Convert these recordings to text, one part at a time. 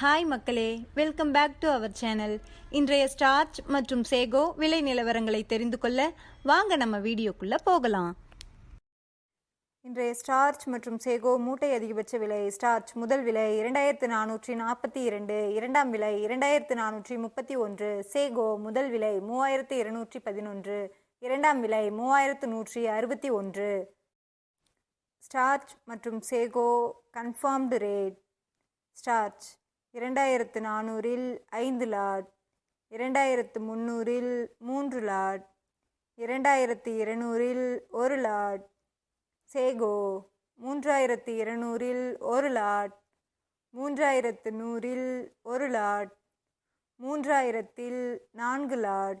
Hi மக்களே. Welcome back to our channel இன்றைய starch மற்றும் சேகோ விலை நிலவரங்களை தெரிந்து கொள்ள வாங்க நம்ம வீடியோக்குள்ள போகலாம். இன்றைய ஸ்டார்ச் மற்றும் சேகோ மூட்டை அதிகபட்ச விலை ஸ்டார்ச் முதல் விலை இரண்டாயிரத்து நானூற்றி நாற்பத்தி இரண்டு இரண்டாம் விலை இரண்டாயிரத்து நானூற்றி முப்பத்தி ஒன்று சேகோ முதல் விலை மூவாயிரத்து இருநூற்றி பதினொன்று இரண்டாம் விலை மூவாயிரத்து நூற்றி அறுபத்தி ஒன்று. ஸ்டார்ச் மற்றும் சேகோ கன்ஃபார்ம்டு ரேட் ஸ்டார்ச் இரண்டாயிரத்து நானூறில் ஐந்து லாட் இரண்டாயிரத்து முந்நூறில் மூன்று லாட் இரண்டாயிரத்து இருநூறில் ஒரு லாட் சேகோ மூன்றாயிரத்து இருநூறில் ஒரு லாட் மூன்றாயிரத்து நூறில் ஒரு லாட் மூன்றாயிரத்தில் நான்கு லாட்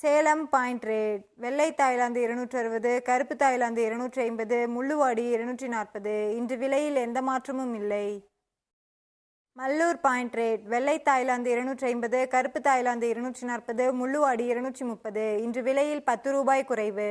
சேலம் பாயிண்ட் ரேட் வெள்ளை தாய்லாந்து இருநூற்றி அறுபது கருப்பு தாய்லாந்து இருநூற்றி ஐம்பது முள்ளுவாடி இருநூற்றி நாற்பது இன்று விலையில் எந்த மாற்றமும் இல்லை. மல்லூர் பாயிண்ட் ரேட் வெள்ளை தாய்லாந்து இருநூற்றி ஐம்பது கருப்பு தாய்லாந்து இருநூற்றி நாற்பது முள்ளுவாடி இருநூற்றி முப்பது இன்று விலையில் பத்து ரூபாய் குறைவு.